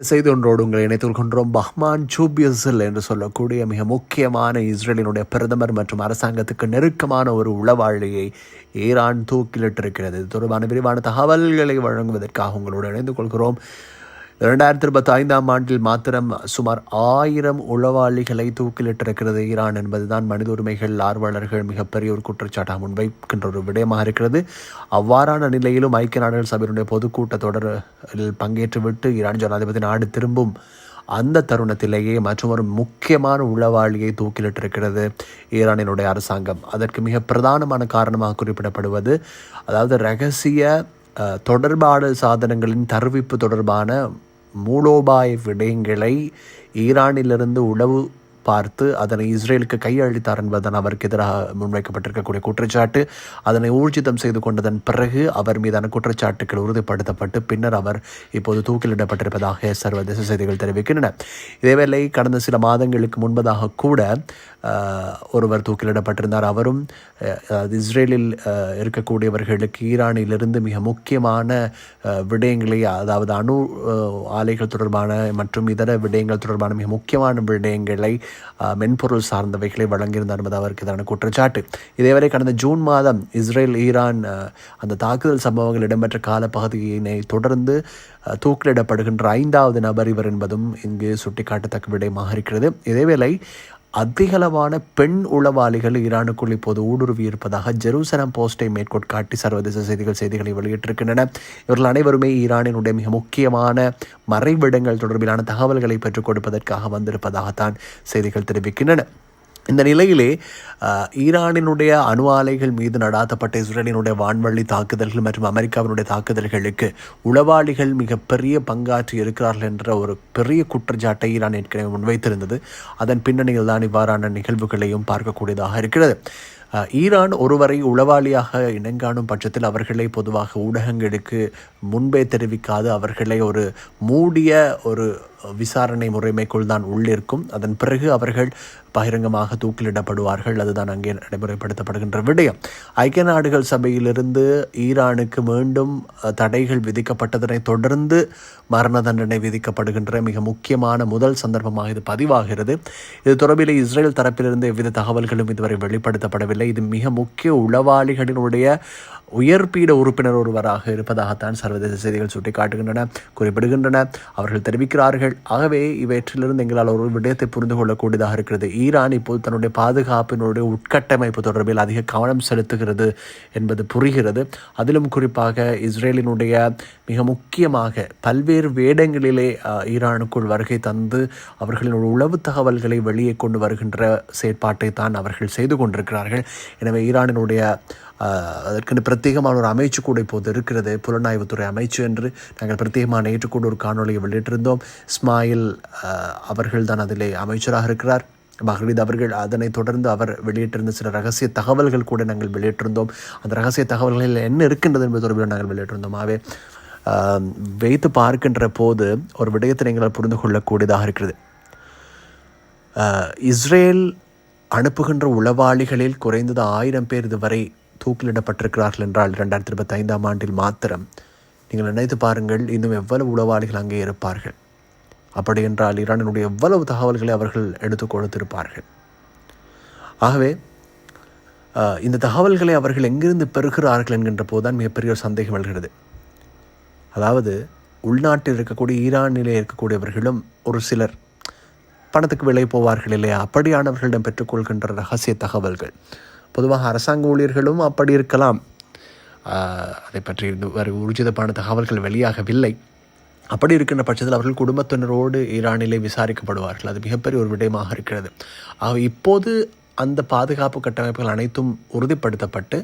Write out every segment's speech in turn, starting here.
செய்தி ஒன்றோடு உங்களை இணைத்துக் கொண்டோம் பஹ்மான் ஜூபியஸில் என்று சொல்லக்கூடிய மிக முக்கியமான இஸ்ரேலினுடைய பிரதமர் மற்றும் அரசாங்கத்துக்கு நெருக்கமான ஒரு உளவாளியை ஈரான் தூக்கிலிட்டிருக்கிறது. இது தொடர்பான விரிவான தகவல்களை வழங்குவதற்காக உங்களோடு இணைந்து கொள்கிறோம். இரண்டாயிரத்தி இருபத்தி ஐந்தாம் ஆண்டில் மாத்திரம் சுமார் ஆயிரம் உளவாளிகளை தூக்கிலிட்டிருக்கிறது ஈரான் என்பதுதான் மனித உரிமைகள் ஆர்வலர்கள் மிகப்பெரிய ஒரு குற்றச்சாட்டாக முன்வைக்கின்ற ஒரு விடயமாக இருக்கிறது. அவ்வாறான நிலையிலும் ஐக்கிய நாடுகள் சபையினுடைய பொதுக்கூட்ட தொடரில் பங்கேற்றுவிட்டு ஈரான் ஜனாதிபதி நாடு திரும்பும் அந்த தருணத்திலேயே மற்றும் ஒரு முக்கியமான உளவாளியை தூக்கிலிட்டிருக்கிறது ஈரானினுடைய அரசாங்கம். அதற்கு மிக பிரதானமான காரணமாக குறிப்பிடப்படுவது அதாவது ரகசிய தொடர்பாடு சாதனங்களின் தருவிப்பு தொடர்பான மூலோபாய விடயங்களை ஈரானிலிருந்து உளவு பார்த்து அதனை இஸ்ரேலுக்கு கையளித்தார் என்பதன் அவருக்கு எதிராக முன்வைக்கப்பட்டிருக்கக்கூடிய குற்றச்சாட்டு. அதனை ஊர்ஜிதம் செய்து கொண்டதன் பிறகு அவர் மீதான குற்றச்சாட்டுகள் உறுதிப்படுத்தப்பட்டு பின்னர் அவர் இப்போது தூக்கிலிடப்பட்டிருப்பதாக சர்வதேச செய்திகள் தெரிவிக்கின்றன. இதேவேளை கடந்த சில மாதங்களுக்கு முன்பதாக கூட ஒருவர் தூக்கிலிடப்பட்டிருந்தார். அவரும் இஸ்ரேலில் இருக்கக்கூடியவர்களுக்கு ஈரானிலிருந்து மிக முக்கியமான விடயங்களை அதாவது அணு ஆலைகள் தொடர்பான மற்றும் இதர விடயங்கள் தொடர்பான மிக முக்கியமான விடயங்களை மென்பொருள் சார்ந்தவைகளை வழங்கியிருந்தார் என்பது அவருக்கு எதிரான குற்றச்சாட்டு. இதேவரை கடந்த ஜூன் மாதம் இஸ்ரேல் ஈரான் அந்த தாக்குதல் சம்பவங்கள் இடம்பெற்ற காலப்பகுதியினை தொடர்ந்து தூக்கிலிடப்படுகின்ற ஐந்தாவது நபர் இவர் என்பதும் இங்கு சுட்டிக்காட்டத்தக்க விடயமாக இருக்கிறது. இதேவேளை அதிகளவான பெண் உளவாளிகள் ஈரானுக்குள் இப்போது ஊடுருவி இருப்பதாக ஜெருசலம் போஸ்டை மேற்கோட் காட்டி சர்வதேச செய்திகள் செய்திகளை வெளியிட்டிருக்கின்றன. இவர்கள் அனைவருமே ஈரானினுடைய மிக முக்கியமான மறைவிடங்கள் தொடர்பிலான தகவல்களை பெற்றுக் கொடுப்பதற்காக வந்திருப்பதாகத்தான் செய்திகள் தெரிவிக்கின்றன. இந்த நிலையிலே ஈரானினுடைய அணு ஆலைகள் மீது நடாத்தப்பட்ட இஸ்ரேலினுடைய வான்வழி தாக்குதல்கள் மற்றும் அமெரிக்காவினுடைய தாக்குதல்களுக்கு உளவாளிகள் மிகப்பெரிய பங்காற்றி இருக்கிறார்கள் என்ற ஒரு பெரிய குற்றச்சாட்டை ஈரான் ஏற்கனவே முன்வைத்திருந்தது. அதன் பின்னணியில் தான் இவ்வாறான நிகழ்வுகளையும் பார்க்கக்கூடியதாக இருக்கிறது. ஈரான் ஒருவரை உளவாளியாக இனங்காணும் பட்சத்தில் அவர்களை பொதுவாக ஊடகங்களுக்கு முன்பே தெரிவிக்காது. அவர்களை ஒரு மூடிய ஒரு விசாரணை முறைமைக்குள் தான் உள்ளிருக்கும். அதன் பிறகு அவர்கள் பகிரங்கமாக தூக்கிலிடப்படுவார்கள். அதுதான் அங்கே நடைமுறைப்படுத்தப்படுகின்ற விடயம். ஐக்கிய நாடுகள் சபையிலிருந்து ஈரானுக்கு மீண்டும் தடைகள் விதிக்கப்பட்டதனை தொடர்ந்து மரண தண்டனை விதிக்கப்படுகின்ற மிக முக்கியமான முதல் சந்தர்ப்பமாக இது பதிவாகிறது. இது தொடர்பில் இஸ்ரேல் தரப்பிலிருந்து எவ்வித தகவல்களும் இதுவரை வெளிப்படுத்தப்படவில்லை. இது மிக முக்கிய உளவாளிகளினுடைய உயர்பீட உறுப்பினர் ஒருவராக இருப்பதாகத்தான் சர்வதேச செய்திகள் சுட்டிக்காட்டுகின்றன குறிப்பிடுகின்றன. அவர்கள் தெரிவிக்கிறார்கள். ஆகவே இவற்றிலிருந்து எங்களால் ஒரு விடயத்தை புரிந்து கொள்ளக்கூடியதாக இருக்கிறது. ஈரான் இப்போது தன்னுடைய பாதுகாப்பினுடைய உட்கட்டமைப்பு தொடர்பில் அதிக கவனம் செலுத்துகிறது என்பது புரிகிறது. அதிலும் குறிப்பாக இஸ்ரேலினுடைய மிக முக்கியமாக பல்வேறு வேடங்களிலே ஈரானுக்குள் வருகை தந்து அவர்களின் உளவு தகவல்களை வெளியே கொண்டு வருகின்ற செயற்பாட்டை தான் அவர்கள் செய்து கொண்டிருக்கிறார்கள். எனவே ஈரானினுடைய அதற்கென்று பிரத்யேகமான ஒரு அமைச்சு கூட இப்போது இருக்கிறது. புலனாய்வுத்துறை அமைச்சு என்று நாங்கள் பிரத்யேகமான ஏற்றுக்கூட ஒரு காணொலியை வெளியிட்டிருந்தோம். இஸ்மாயில் அவர்கள் தான் அதிலே அமைச்சராக இருக்கிறார். மஹ்ரீத் அவர்கள் அதனைத் தொடர்ந்து அவர் வெளியிட்டிருந்த சில ரகசிய தகவல்கள் கூட நாங்கள் வெளியிட்டிருந்தோம். அந்த ரகசிய தகவல்களில் என்ன இருக்கின்றது என்பது தொடர்பில் நாங்கள் வெளியிட்டிருந்தோம். ஆகவே வைத்து பார்க்கின்ற போது ஒரு விடயத்தை எங்களால் புரிந்து கொள்ளக்கூடியதாக இருக்கிறது. இஸ்ரேல் அனுப்புகின்ற உளவாளிகளில் குறைந்தது ஆயிரம் பேர் இதுவரை தூக்கிலிடப்பட்டிருக்கிறார்கள் என்றால் இரண்டாயிரத்தி இருபத்தி ஐந்தாம் ஆண்டில் மாத்திரம். நீங்கள் நினைத்து பாருங்கள் இன்னும் எவ்வளவு உளவாளிகள் அங்கே இருப்பார்கள். அப்படி என்றால் ஈரானினுடைய எவ்வளவு தகவல்களை அவர்கள் எடுத்து கொடுத்திருப்பார்கள். ஆகவே இந்த தகவல்களை அவர்கள் எங்கிருந்து பெறுகிறார்கள் என்கின்ற போதுதான் மிகப்பெரிய ஒரு சந்தேகம் எழுகிறது. அதாவது உள்நாட்டில் இருக்கக்கூடிய ஈரானிலே இருக்கக்கூடியவர்களும் ஒரு சிலர் பணத்துக்கு விலை போவார்கள் இல்லையா? அப்படியானவர்களிடம் பெற்றுக்கொள்கின்ற ரகசிய தகவல்கள். பொதுவாக அரசாங்க ஊழியர்களும் அப்படி இருக்கலாம். அதை பற்றி வேறு ஊர்ஜிதமான தகவல்கள் வெளியாகவில்லை. அப்படி இருக்கின்ற பட்சத்தில் அவர்கள் குடும்பத்தினரோடு ஈரானிலே விசாரிக்கப்படுவார்கள். அது மிகப்பெரிய ஒரு விடயமாக இருக்கிறது. ஆக இப்போது அந்த பாதுகாப்பு கட்டமைப்புகள் அனைத்தும் உறுதிப்படுத்தப்பட்டு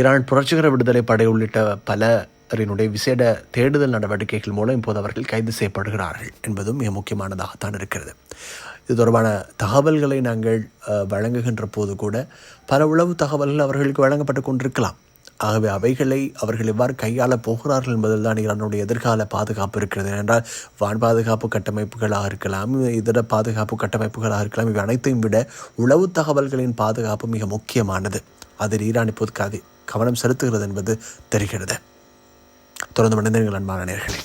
ஈரான் புரட்சிகர விடுதலை படை உள்ளிட்ட பல பலரினுடைய விசேட தேடுதல் நடவடிக்கைகள் மூலம் இப்போது அவர்கள் கைது செய்யப்படுகிறார்கள் என்பதும் மிக முக்கியமானதாகத்தான் இருக்கிறது. இது தொடர்பான தகவல்களை நாங்கள் வழங்குகின்ற போது கூட பல உளவு தகவல்கள் அவர்களுக்கு வழங்கப்பட்டு கொண்டிருக்கலாம். ஆகவே அவைகளை அவர்கள் எவ்வாறு கையாள போகிறார்கள் என்பதில் தான் ஈரானுடைய எதிர்கால பாதுகாப்பு இருக்கிறது. என்றால் வான் பாதுகாப்பு கட்டமைப்புகளாக இருக்கலாம் இதர பாதுகாப்பு கட்டமைப்புகளாக இருக்கலாம் இவை அனைத்தையும் விட உளவு தகவல்களின் பாதுகாப்பு மிக முக்கியமானது. அதில் ஈரான் இப்போது கவனம் செலுத்துகிறது என்பது தெரிகிறது. தொடர்ந்து மனிதர்கள் அன்பான நேர்களே.